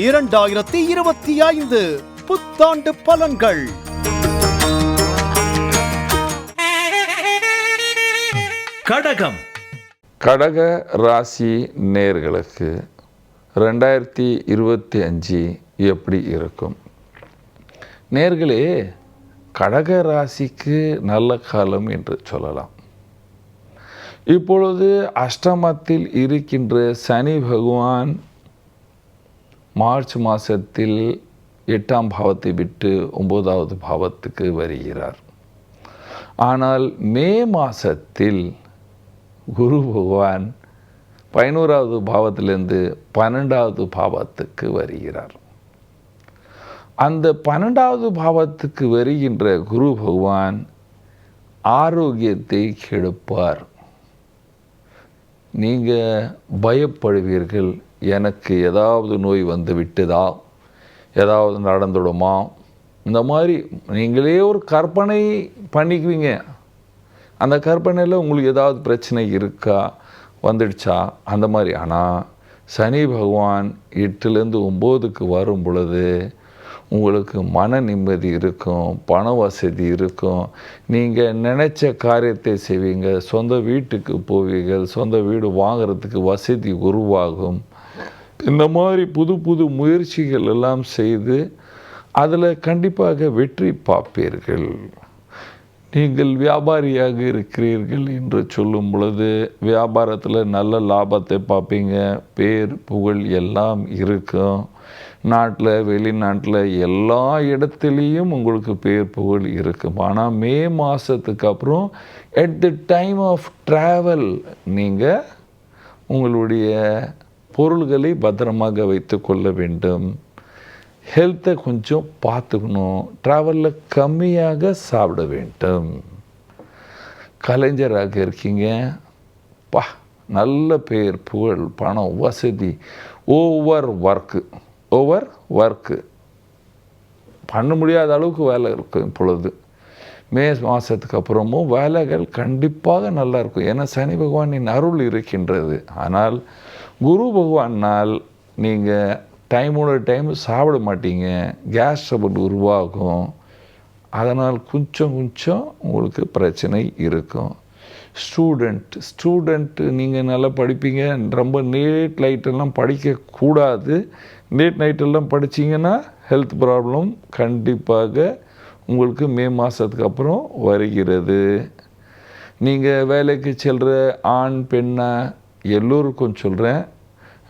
இரண்டாயிரத்தி இருபத்தி ஐந்து புத்தாண்டு பலன்கள். கடகம். கடக ராசி நேர்களுக்கு ரெண்டாயிரத்தி இருபத்தி அஞ்சு எப்படி இருக்கும்? நேர்களே கடக ராசிக்கு நல்ல காலம் என்று சொல்லலாம். இப்பொழுது அஷ்டமத்தில் இருக்கின்ற சனி பகவான் மார்ச் மாதத்தில் எட்டாம் பாவத்தை விட்டு ஒன்பதாவது பாவத்துக்கு வருகிறார். ஆனால் மே மாதத்தில் குரு பகவான் பதினோராவது பாவத்திலிருந்து பன்னெண்டாவது பாவத்துக்கு வருகிறார். அந்த பன்னெண்டாவது பாவத்துக்கு வருகின்ற குரு பகவான் ஆரோக்கியத்தை கெடுப்பார். நீங்கள் பயப்படுவீர்கள் எனக்கு ஏதாவது நோய் வந்து விட்டுதா? ஏதாவது நடந்துடுமா? இந்த மாதிரி நீங்களே ஒரு கற்பனை பண்ணிக்குவீங்க. அந்த கற்பனையில் உங்களுக்கு ஏதாவது பிரச்சனை இருக்கா? வந்துடுச்சா? அந்த மாதிரி. ஆனால் சனி பகவான் எட்டுலேருந்து ஒம்போதுக்கு வரும் பொழுது உங்களுக்கு மன நிம்மதி இருக்கும் பண வசதி இருக்கும். நீங்கள் நினச்ச காரியத்தை செய்வீங்க சொந்த வீட்டுக்கு போவீங்க சொந்த வீடு வாங்குறதுக்கு வசதி உருவாகும். இந்த மாதிரி புது புது முயற்சிகள் எல்லாம் செய்து அதில் கண்டிப்பாக வெற்றி பார்ப்பீர்கள். நீங்கள் வியாபாரியாக இருக்கிறீர்கள் என்று சொல்லும் பொழுது வியாபாரத்தில் நல்ல லாபத்தை பார்ப்பீங்க பேர் புகழ் எல்லாம் இருக்கும். நாட்டில் வெளிநாட்டில் எல்லா இடத்துலையும் உங்களுக்கு பேர் புகழ் இருக்கும். ஆனால் மே மாதத்துக்கு அப்புறம் at the time of travel நீங்கள் உங்களுடைய பொருள்களை பத்திரமாக வைத்து கொள்ள வேண்டும். ஹெல்த்தை கொஞ்சம் பார்த்துக்கணும். ட்ராவலில் கம்மியாக சாப்பிட வேண்டும். கலைஞராக இருக்கீங்க. பா நல்ல பேர் புகழ் பணம் வசதி ஓவர் ஒர்க்கு ஓவர் ஒர்க்கு பண்ண முடியாத அளவுக்கு வேலை இருக்கும் இப்பொழுது. மே மாதத்துக்கு அப்புறமும் வேலைகள் கண்டிப்பாக நல்லா இருக்கும். ஏன்னா சனி பகவானின் அருள் இருக்கின்றது. ஆனால் குரு பகவானால் நீங்கள் டைமோட டைம் சாப்பிட மாட்டீங்க. கேஸ் ட்ரபிள் உருவாகும். அதனால் கொஞ்சம் கொஞ்சம் உங்களுக்கு பிரச்சனை இருக்கும். ஸ்டூடெண்ட் ஸ்டூடெண்ட்டு நீங்கள் நல்லா படிப்பீங்க. ரொம்ப நேட் லைட்டெல்லாம் படிக்கக்கூடாது. நேட் நைட்டெல்லாம் படிச்சீங்கன்னா ஹெல்த் ப்ராப்ளம் கண்டிப்பாக உங்களுக்கு மே மாதத்துக்கு அப்புறம் வருகிறது. நீங்கள் வேலைக்கு செல்கிற ஆண் பெண்ணா எல்லோருக்கும் சொல்கிறேன்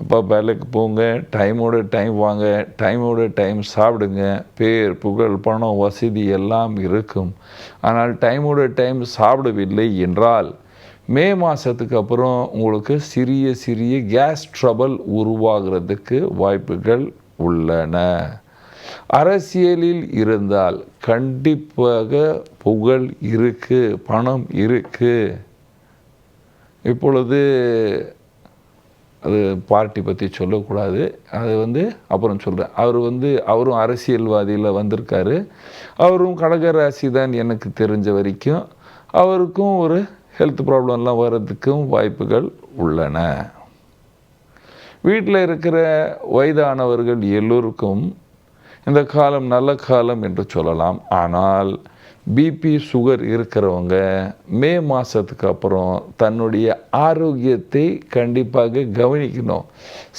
அப்பா வேலைக்கு போங்க டைமோட டைம் வாங்க டைமோட டைம் சாப்பிடுங்க. பேர் புகழ் பணம் வசதி எல்லாம் இருக்கும். ஆனால் டைமோட டைம் சாப்பிடவில்லை என்றால் மே மாதத்துக்கு அப்புறம் உங்களுக்கு சிறிய சிறிய கேஸ் ட்ரபிள் உருவாகிறதுக்கு வாய்ப்புகள் உள்ளன. அரசியலில் இருந்தால் கண்டிப்பாக புகழ் இருக்கு பணம் இருக்குது இப்பொழுது அது பார்ட்டி பற்றி சொல்லக்கூடாது. அது வந்து அப்புறம் சொல்கிறேன் அவர் வந்து அவரும் அரசியல்வாதியில் வந்திருக்காரு. அவரும் கடக ராசி தான் எனக்கு தெரிஞ்ச வரைக்கும் அவருக்கும் ஒரு ஹெல்த் ப்ராப்ளம்லாம் வர்றதுக்கும் வாய்ப்புகள் உள்ளன. வீட்டில் இருக்கிற வயதானவர்கள் எல்லோருக்கும் இந்த காலம் நல்ல காலம் என்று சொல்லலாம். ஆனால் பிபி சுகர் இருக்கிறவங்க மே மாதத்துக்கு அப்புறம் தன்னுடைய ஆரோக்கியத்தை கண்டிப்பாக கவனிக்கணும்.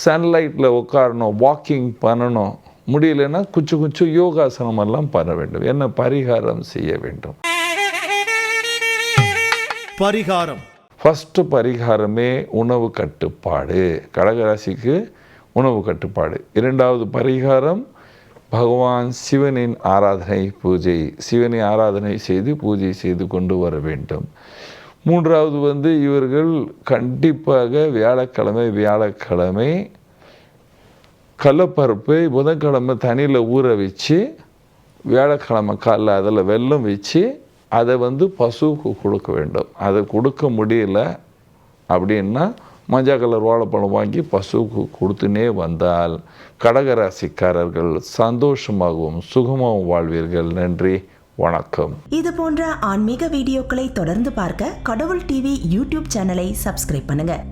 சன்லைட்டில் உட்காரணும் வாக்கிங் பண்ணணும். முடியலன்னா குச்சு குச்சு யோகாசனம் எல்லாம் பண்ண வேண்டும். என்ன பரிகாரம் செய்ய வேண்டும்? பரிகாரம். ஃபஸ்ட்டு பரிகாரமே உணவு கட்டுப்பாடு. கடகராசிக்கு உணவு கட்டுப்பாடு. இரண்டாவது பரிகாரம் பகவான் சிவனின் ஆராதனை பூஜை சிவனை ஆராதனை செய்து பூஜை செய்து கொண்டு வர வேண்டும். மூன்றாவது வந்து இவர்கள் கண்டிப்பாக வியாழக்கிழமை வியாழக்கிழமை கடலப்பருப்பை புதன்கிழமை தண்ணியில் ஊற வச்சு வியாழக்கிழமை காலைல அதில் வெல்லம் வச்சு அதை வந்து பசுவுக்கு கொடுக்க வேண்டும். அதை கொடுக்க முடியல அப்படின்னா மஞ்சள் கலர் வாழைப்பழம் வாங்கி பசுவுக்கு கொடுத்துனே வந்தால் கடகராசிக்காரர்கள் சந்தோஷமாகவும் சுகமாகவும் வாழ்வீர்கள். நன்றி வணக்கம். இது போன்ற ஆன்மீக வீடியோக்களை தொடர்ந்து பார்க்க கடவுள் டிவி யூடியூப் சேனலை சப்ஸ்கிரைப் பண்ணுங்க.